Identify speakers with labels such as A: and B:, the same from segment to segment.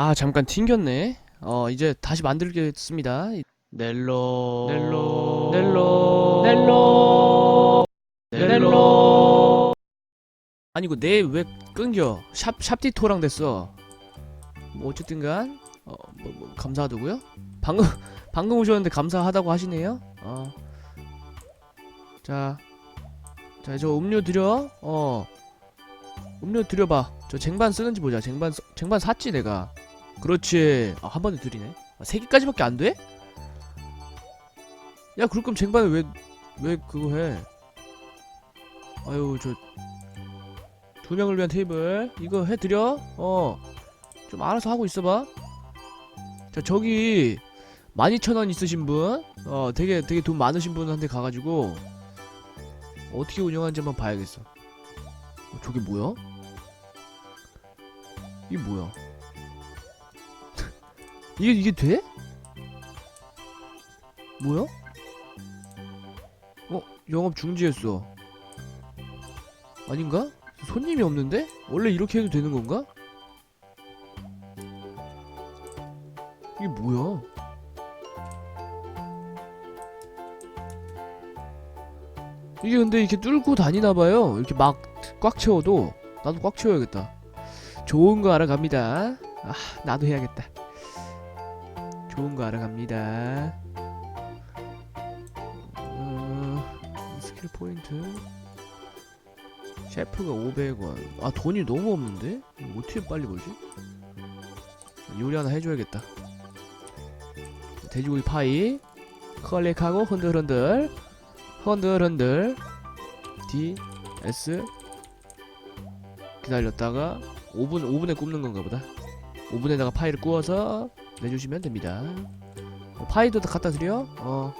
A: 아 잠깐 튕겼네. 어 이제 다시 만들겠습니다. 넬로 넬로 넬로 넬로 넬로 아니 이거 내왜 끊겨? 샵 샵디토랑 됐어. 뭐 어쨌든간 어 뭐 뭐, 감사하다고요? 방금 방금 오셨는데 감사하다고 하시네요. 어. 자. 자, 저 음료 드려. 어. 음료 드려봐. 저 쟁반 쓰는지 보자. 쟁반 써- 쟁반 샀지 내가. 그렇지. 아, 한 번에 드리네. 아, 세 개까지밖에 안 돼? 야, 그럴 거면 쟁반을 왜, 왜 그거 해? 아유, 저, 두 명을 위한 테이블. 이거 해드려? 어. 좀 알아서 하고 있어봐. 자, 저기, 12,000원 있으신 분, 어, 되게, 되게 돈 많으신 분한테 가가지고, 어떻게 운영하는지 한번 봐야겠어. 어, 저게 뭐야? 이게 뭐야? 이게 이게 돼? 뭐야? 어 영업 중지했어. 아닌가? 손님이 없는데? 원래 이렇게 해도 되는 건가? 이게 뭐야? 이게 근데 이렇게 뚫고 다니나 봐요. 이렇게 막 꽉 채워도 나도 꽉 채워야겠다. 좋은 거 알아갑니다. 아, 나도 해야겠다. 좋은 거 알아갑니다. 어, 스킬 포인트. 셰프가 500원. 아, 돈이 너무 없는데? 어떻게 빨리 벌지? 요리 하나 해줘야겠다. 돼지고기 파이. 클릭하고 흔들흔들. 흔들흔들. D, S. 기다렸다가 5분 5분에 굽는 건가 보다. 5분에다가 파이를 구워서 내주시면 됩니다. 어, 파이도 다 갖다 드려. 어.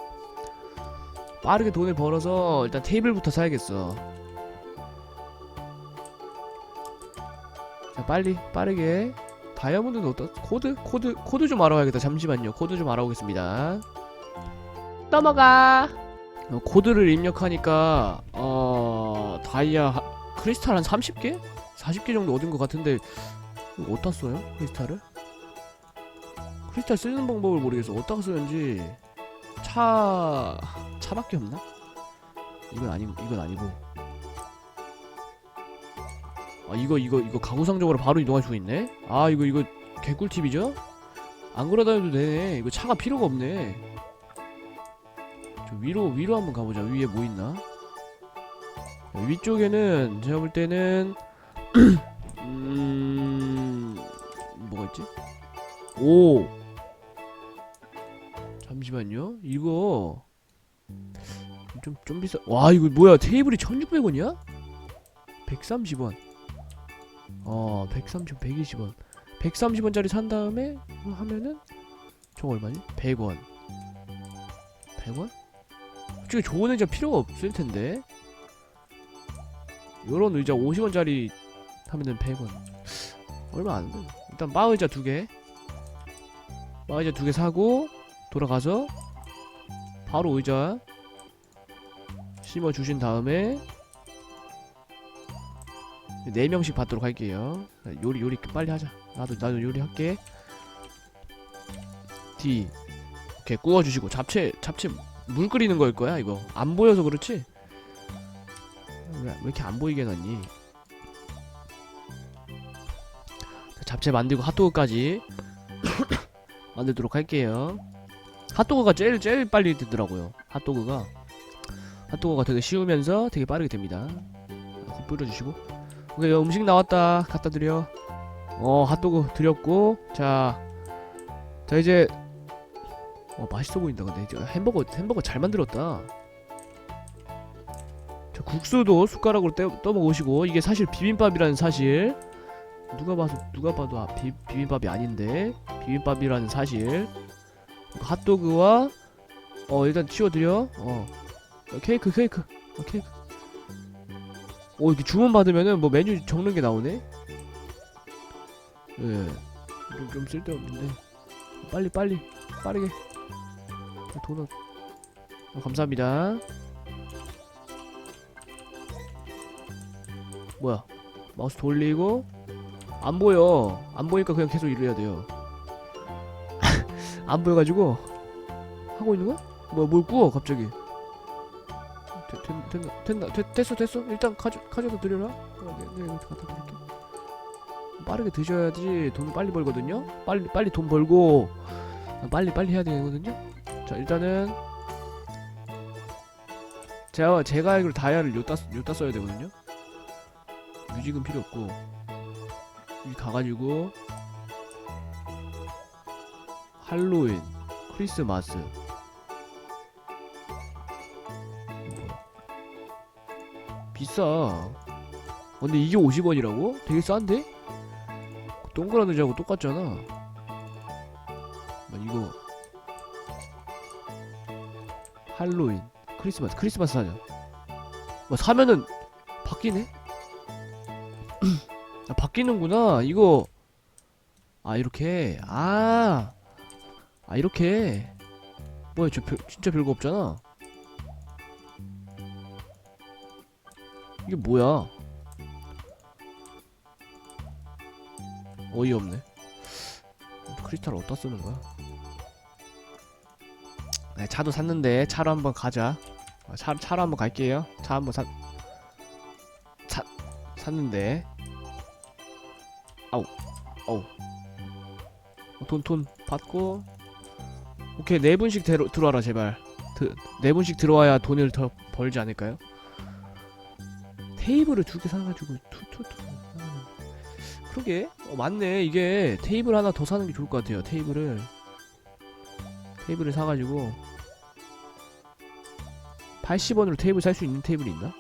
A: 빠르게 돈을 벌어서 일단 테이블부터 사야겠어. 자 빨리 빠르게 다이아몬드는 어떤 코드 코드 코드 좀 알아야겠다. 잠시만요. 코드 좀 알아오겠습니다. 넘어가. 어, 코드를 입력하니까 어 다이아 하- 크리스탈 한 30개? 40개 정도 얻은 것 같은데 어디다 써요? 크리스탈을? 크리스탈 쓰는 방법을 모르겠어 어디다가 쓰는지 차... 차밖에 없나? 이건 아니 이건 아니고 아 이거 이거 이거 가구상적으로 바로 이동할 수 있네? 아 이거 이거 개꿀팁이죠? 안 그러다녀도 되네 이거 차가 필요가 없네 저 위로 위로 한번 가보자 위에 뭐 있나? 위쪽에는 제가 볼 때는 음 뭐가 있지? 오 잠시만요 이거 좀 좀 비싸 와 이거 뭐야 테이블이 1600원이야? 130원 어 130, 120원 130원짜리 산 다음에 하면은 총 얼마니? 100원 100원? 솔직히 좋은 의자 필요가 없을 텐데 요런 의자 50원짜리 하면은 100원 얼마 안 돼. 일단 바 의자 두 개. 바 의자 두 개 사고 돌아가서 바로 의자 심어 주신 다음에 네 명씩 받도록 할게요. 요리 요리 빨리 하자. 나도 나도 요리 할게. D 오케이 구워 주시고 잡채 잡채 물 끓이는 거일 거야 이거 안 보여서 그렇지? 왜, 왜 이렇게 안 보이게 놨니? 자, 잡채 만들고 핫도그까지 만들도록 할게요. 핫도그가 제일 제일 빨리 되더라고요. 핫도그가. 핫도그가 되게 쉬우면서 되게 빠르게 됩니다. 국 뿌려주시고. 오케이 여 음식 나왔다. 갖다 드려. 어 핫도그 드렸고. 자, 자 이제 어 맛있어 보인다 근데. 햄버거 햄버거 잘 만들었다. 자, 국수도 숟가락으로 떼, 떠먹으시고. 이게 사실 비빔밥이라는 사실. 누가 봐도 누가 봐도 아, 비, 비빔밥이 아닌데. 비빔밥이라는 사실 핫도그와 어 일단 치워드려. 어. 어, 케이크 케이크. 어, 케이크. 오 이렇게 주문 받으면은 뭐 메뉴 적는 게 나오네? 예좀 좀 쓸데없는데. 빨리 빨리. 빠르게. 도넛. 어, 감사합니다. 뭐야? 마우스 돌리고? 안 보여. 안 보니까 그냥 계속 이래야 돼요 안 보여가지고 하고 있는 거야? 뭐뭘 구워 갑자기? 되, 된, 된다 된다 됐, 됐어 됐어. 일단 가져 가져다 드려라. 어, 네, 갖다 드릴게. 빠르게 드셔야지 돈 빨리 벌거든요. 빨리 빨리 돈 벌고 빨리 빨리 해야 되거든요. 자 일단은 제가 제가 알기로 다이아를 요따 요따 써야 되거든요. 뮤직은 필요 없고. 여기 가가지고 할로윈 크리스마스? 비싸 어, 근데 이게 50원이라고? 되게 싼데? 동그란 의자하고 똑같잖아 막 이거 할로윈 크리스마스 크리스마스 사자 뭐 사면은 바뀌네? 아, 바뀌는구나 이거 아 이렇게 아, 아 이렇게. 뭐야 저 별, 진짜 별거 없잖아. 이게 뭐야? 어이없네. 크리스탈 어디다 쓰는 거야? 네, 차도 샀는데 차로 한번 가자. 어, 차, 차로 한번 갈게요. 차 한번 사 차, 샀는데. 아우 아우. 돈 돈 받고 오케이 네 분씩 데로, 들어와라 제발. 드, 네 분씩 들어와야 돈을 더 벌지 않을까요? 테이블을 두 개 사가지고 투투투. 그러게. 어, 맞네. 이게 테이블 하나 더 사는 게 좋을 것 같아요 테이블을. 테이블을 사가지고 80원으로 테이블 살 수 있는 테이블이 있나?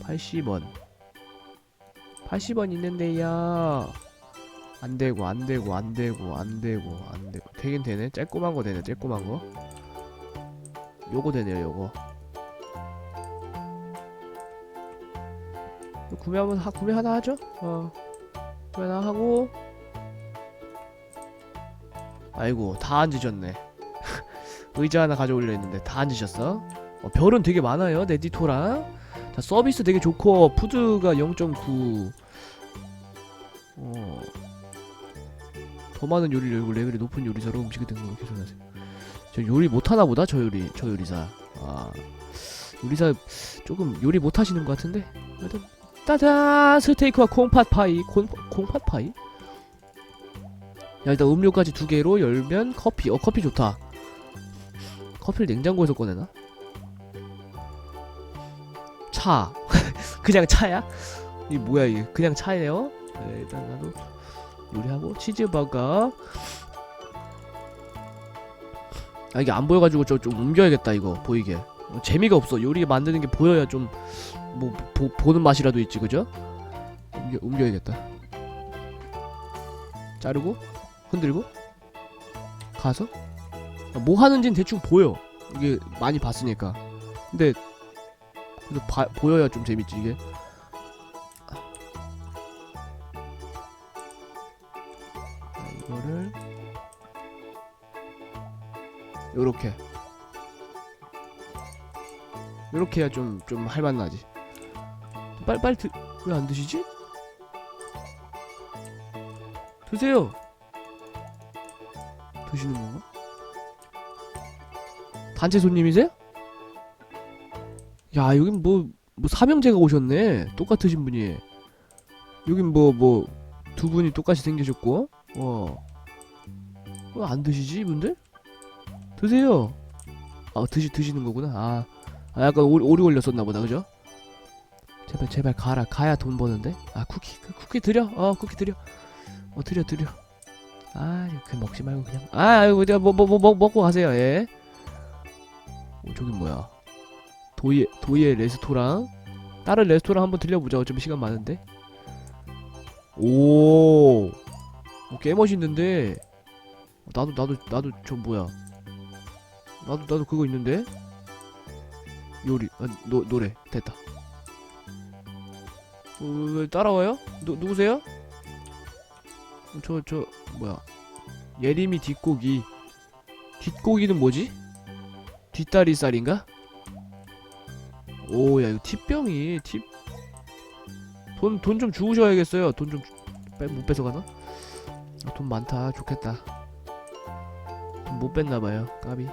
A: 80원. 80원 있는데요 안 되고 안 되고 안 되고 안 되고 안 되고. 되긴 되네. 쬐꼬만 거 되네 쬐꼬만 거. 요거 되네요 요거. 구매 한번 하, 구매 하나 하죠? 어. 구매 하나 하고. 아이고 다 앉으셨네. 의자 하나 가져오려 했는데 다 앉으셨어? 어, 별은 되게 많아요 네디토랑. 자 서비스 되게 좋고 푸드가 0.9 더 많은 요리를 열고 레벨이 높은 요리사로 음식을 등록을 개선하세요. 저 요리 못하나 보다 저 요리 저 요리사. 아 요리사 조금 요리 못하시는 것 같은데? 하여튼 따단 스테이크와 콩팥 파이. 콩, 콩팥 파이? 야 일단 음료까지 두 개로 열면 커피. 어 커피 좋다. 커피를 냉장고에서 꺼내나? 차. 그냥 차야? 이게 뭐야 이게? 그냥 차예요? 네, 일단 나도 요리하고 치즈버거. 아 이게 안 보여가지고 저 좀 옮겨야겠다 이거 보이게. 어, 재미가 없어. 요리 만드는 게 보여야 좀 뭐 보는 맛이라도 있지 그죠? 옮겨, 옮겨야겠다. 자르고 흔들고 가서? 아, 뭐 하는지는 대충 보여. 이게 많이 봤으니까. 근데 봐- 보여야 좀 재밌지 이게 요렇게 요렇게 해야 좀 좀 할맛 나지 빨리 빨리 드... 왜 안 드시지? 드세요 드시는 건가? 단체 손님이세요? 야 여긴 뭐, 뭐 삼형제가 오셨네 똑같으신 분이 여긴 뭐 뭐 두 분이 똑같이 생기셨고 어. 왜 안 드시지 이분들? 드세요. 아 드시, 드시는 거구나. 아, 아 약간 오리, 오리 걸렸었나 보다. 그죠? 제발 제발 가라. 가야 돈 버는데? 아 쿠키 그 쿠키 드려. 어 쿠키 드려. 어 드려 드려. 아그 먹지 말고 그냥. 아 아이고 제가 뭐뭐 뭐 먹고 가세요. 예. 어, 저기 뭐야. 도예 도예 레스토랑? 다른 레스토랑 한번 들려보자. 어차피 시간 많은데. 오, 오, 꽤 멋있는데. 나도 나도 나도 저 뭐야 나도 나도 그거 있는데 요리 아, 노 노래 됐다 어, 왜, 왜 따라와요? 누 누구세요? 저저 뭐야 예림이 뒷고기 뒷고기는 뭐지? 뒷다리살인가? 오 야 이거 팁병이 팁 돈 돈 좀 주우셔야겠어요. 돈 좀 못 뺏어가나? 아, 돈 많다. 좋겠다. 돈 못 뺐나봐요. 까비.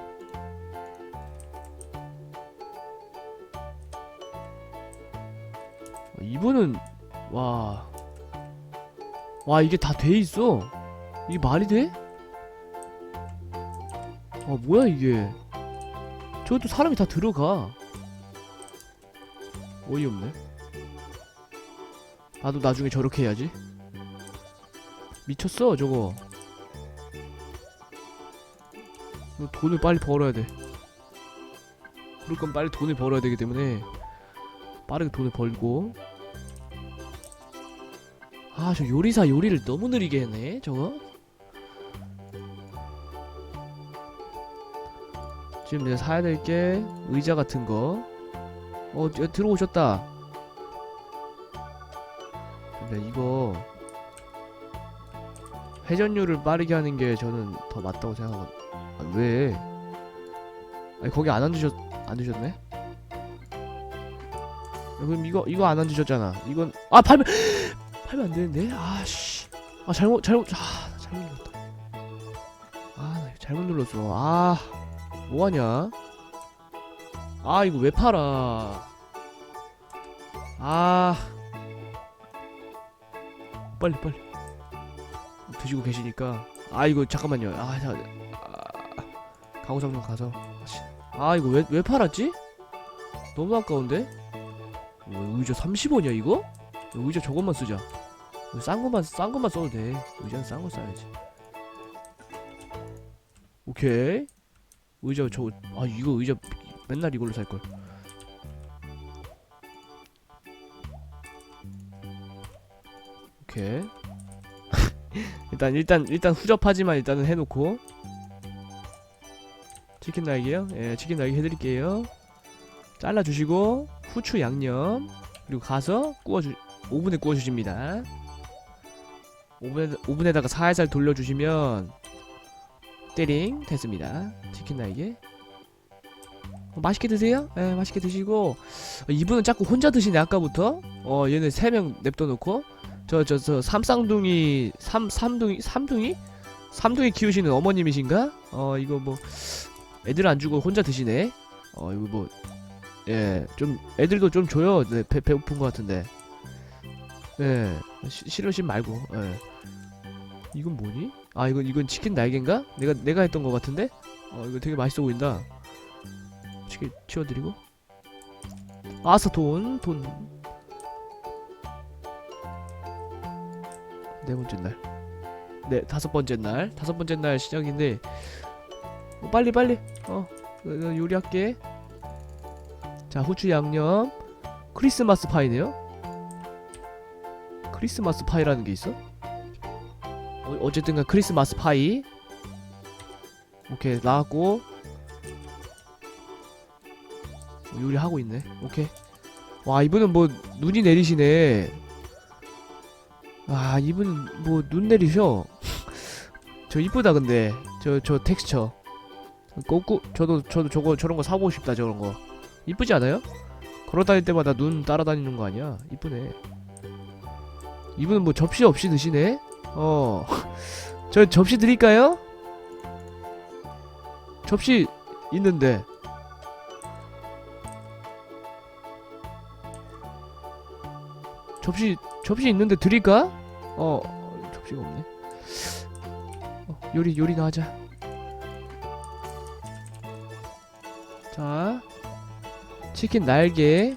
A: 이분은 와. 와 이게 다 돼 있어. 이게 말이 돼? 아 뭐야 이게? 저것도 사람이 다 들어가. 어이없네. 나도 나중에 저렇게 해야지. 미쳤어 저거. 이거 돈을 빨리 벌어야 돼. 그럴 건 빨리 돈을 벌어야 되기 때문에 빠르게 돈을 벌고. 아 저 요리사 요리를 너무 느리게 했네 저거. 지금 내가 사야 될 게 의자 같은 거. 어, 저, 들어오셨다. 근데 이거 회전율을 빠르게 하는 게 저는 더 맞다고 생각하거든. 아, 왜? 아니 거기 안 앉으셨 안 드셨네? 야, 그럼 이거 이거 안 앉으셨잖아. 이건 아 팔면 팔면 안 되는데. 아씨. 아 잘못 잘못 아나 잘못 눌렀다. 아나 이거 잘못 눌렀어. 아 뭐하냐? 아 이거 왜 팔아? 아 빨리 빨리 드시고 계시니까 아 이거 잠깐만요. 아, 자, 아 가구상점 가서 씨. 아 이거 왜 왜 팔았지? 너무 아까운데? 뭐, 의자 30원이야 이거? 의자 저것만 쓰자. 이거 싼 것만 싼 것만 써도 돼. 의자는 싼 거 써야지. 오케이. 의자 저 아 이거 의자 맨날 이걸로 살 걸. 오케이. 일단 일단 일단 후접하지만 일단은 해놓고 치킨 날개요. 예, 치킨 날개 해드릴게요. 잘라 주시고 후추 양념 그리고 가서 구워주 오븐에 구워 주십니다. 오븐에 오븐에다가 살살 돌려주시면 띠링 됐습니다. 치킨 날개. 어, 맛있게 드세요. 예, 맛있게 드시고 어, 이분은 자꾸 혼자 드시네 아까부터. 어, 얘네 세명 냅둬 놓고 저 저 저 삼쌍둥이 삼 삼둥이 삼둥이 삼둥이 키우시는 어머님이신가? 어, 이거 뭐 애들 안 주고 혼자 드시네. 어, 이거 뭐 예, 좀 애들도 좀 줘요. 네, 배 배고픈 것 같은데. 예, 시, 싫으신 말고. 예. 이건 뭐니? 아, 이건 이건 치킨 날개인가? 내가 내가 했던 것 같은데. 어, 이거 되게 맛있어 보인다. 치킨 치워드리고. 아싸 돈, 돈. 네 번째 날. 네, 다섯 번째 날. 다섯 번째 날 시작인데. 어, 빨리 빨리. 어, 어, 어, 요리할게. 자, 후추 양념. 크리스마스 파이네요. 크리스마스 파이라는 게 있어? 어, 어쨌든간 크리스마스 파이. 오케이 나왔고 어, 요리하고 있네. 오케이. 와 이분은 뭐 눈이 내리시네. 아 이분은 뭐 눈 내리셔. 저 이쁘다 근데 저저 텍스처. 꼬꾸 저도 저도 저거 저런 거 사보고 싶다 저런 거. 이쁘지 않아요? 걸어다닐 때마다 눈 따라다니는 거 아니야? 이쁘네. 이분은 뭐 접시 없이 드시네? 어. 저 접시 드릴까요? 접시 있는데. 접시 접시 있는데 드릴까? 어, 어, 접시가 없네. 어, 요리 요리나 하자. 자, 치킨 날개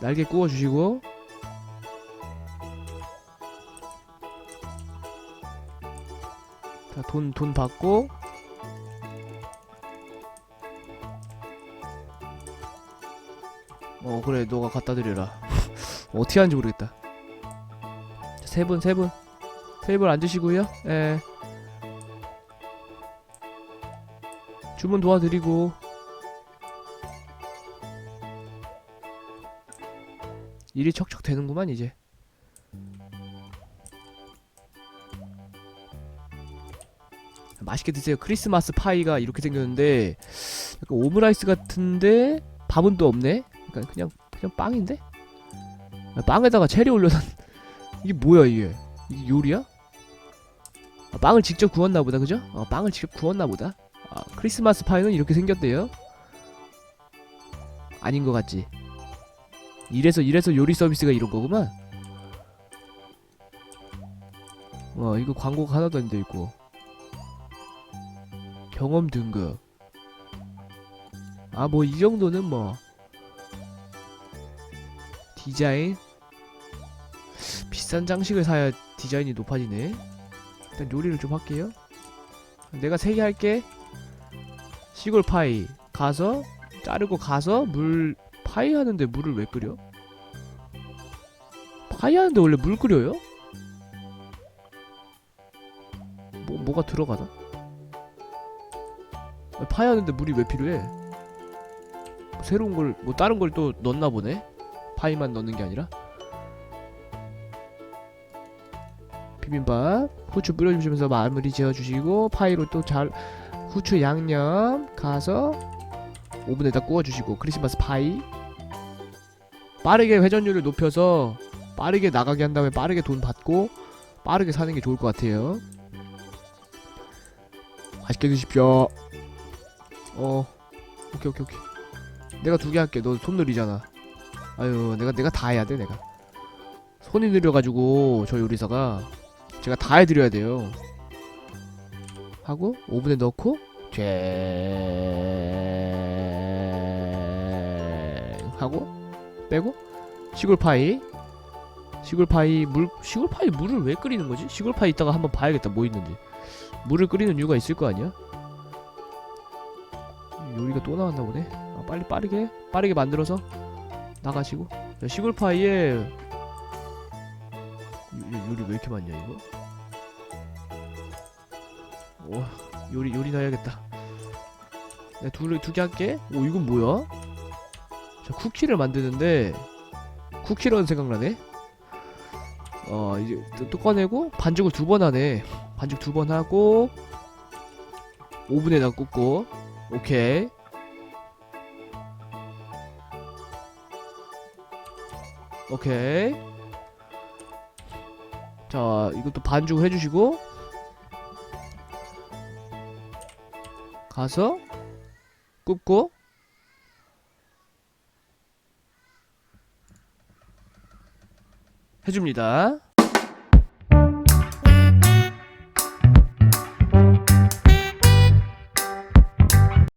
A: 날개 구워 주시고 돈, 돈 받고. 어, 그래, 너가 갖다 드려라. 어떻게 하는지 모르겠다. 자, 세 분, 세 분. 세분 앉으시고요. 예. 주문 도와드리고. 일이 척척 되는구만, 이제. 맛있게 드세요. 크리스마스 파이가 이렇게 생겼는데 약간 오므라이스 같은데 밥은 또 없네. 약간 그냥 그냥 빵인데? 아, 빵에다가 체리 올려놓은 이게 뭐야 이게 이게 요리야? 아, 빵을 직접 구웠나 보다 그죠? 어, 빵을 직접 구웠나 보다 아, 크리스마스 파이는 이렇게 생겼대요 아닌 것 같지 이래서 이래서 요리 서비스가 이런 거구만 어 이거 광고가 하나도 안 돼 있고 경험 등급. 아 뭐 이 정도는 뭐. 디자인? 비싼 장식을 사야 디자인이 높아지네. 일단 요리를 좀 할게요. 내가 세 개 할게. 시골 파이. 가서 자르고 가서 물 파이 하는데 물을 왜 끓여? 파이 하는데 원래 물 끓여요? 뭐 뭐가 들어가나? 파이 하는데 물이 왜 필요해? 새로운 걸 뭐 다른 걸 또 넣나 보네. 파이만 넣는 게 아니라. 비빔밥 후추 뿌려주시면서 마무리 지어주시고 파이로 또 잘 후추 양념 가서 오븐에다 구워주시고 크리스마스 파이 빠르게 회전율을 높여서 빠르게 나가게 한 다음에 빠르게 돈 받고 빠르게 사는 게 좋을 것 같아요. 맛있게 드십시오. 어, 오케이 오케이 오케이. 내가 두 개 할게. 너 손 느리잖아. 아유, 내가 내가 다 해야 돼 내가. 손이 느려가지고 저 요리사가 제가 다 해드려야 돼요. 하고 오븐에 넣고 쟁 하고 빼고 시골 파이 시골 파이 물 시골 파이 물을 왜 끓이는 거지? 시골 파이 이따가 한번 봐야겠다 뭐 있는지 물을 끓이는 이유가 있을 거 아니야? 요리가 또 나왔나 보네. 아, 빨리 빠르게 빠르게 만들어서 나가시고 야, 시골 파이에 요, 요- 요리 왜 이렇게 많냐 이거? 오 요리 요리 나야겠다. 내가 두개 할게. 오 이건 뭐야? 자 쿠키를 만드는데 쿠키런 생각나네. 어 이제 또, 또 꺼내고 반죽을 두 번 하네. 반죽 두 번 하고 오븐에다 굽고 오케이. 오케이. 자 이것도 반죽을 해주시고. 가서 굽고. 해줍니다